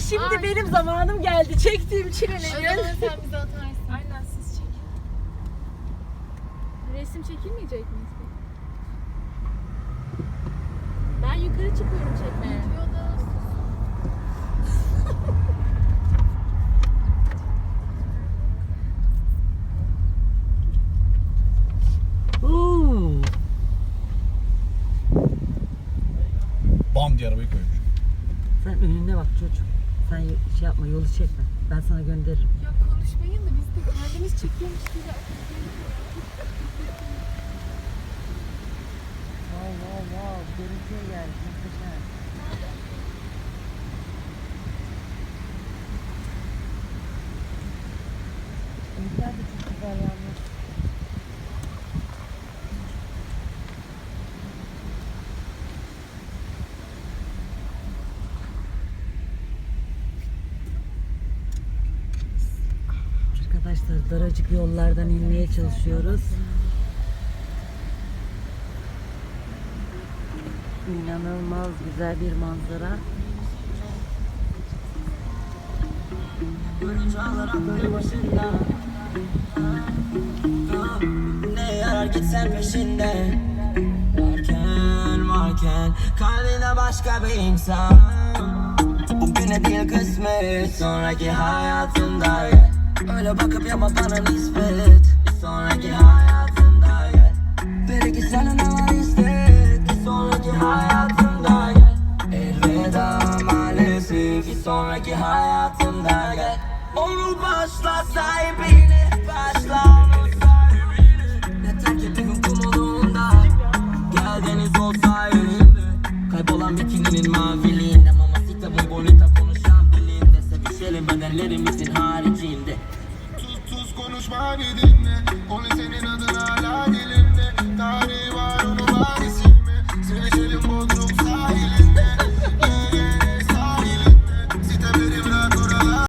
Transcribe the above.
şimdi Ay. benim zamanım geldi. Çektiğim. O zaman sen bize atarsın. Aynen siz çekin. Resim çekilmeyecek miyiz? Ben yukarı çıkıyorum çekmeye. Oo. Bam diye arabayı koymuş. Sen önüne bak çocuk. Sen şey yapma yolu çekme. Ben sana gönderirim. Ya konuşmayın da biz de kendimiz çekiyormuş gibi. Wow wow wow. Görüntüye geldi. Muhteşem. Renkler de çok güzel yalnız. Arkadaşlar daracık yollardan inmeye çalışıyoruz. İnanılmaz güzel bir manzara. Ne yarar gitsen peşinde Varken varken Kalbine başka bir insan Bugüne değil kısmet Sonraki hayatında gel Öyle bakıp yapma bana nispet Bir sonraki hayatında gel. Belki sana ne var istek Bir sonraki hayatında gel. Elveda maalesef. Bir sonraki hayatında gel. Onu başla sahibini Başla yükselen bedenlerimizin haricinde. Sus sus konuşma bir dinle. Onu senin adın hala dile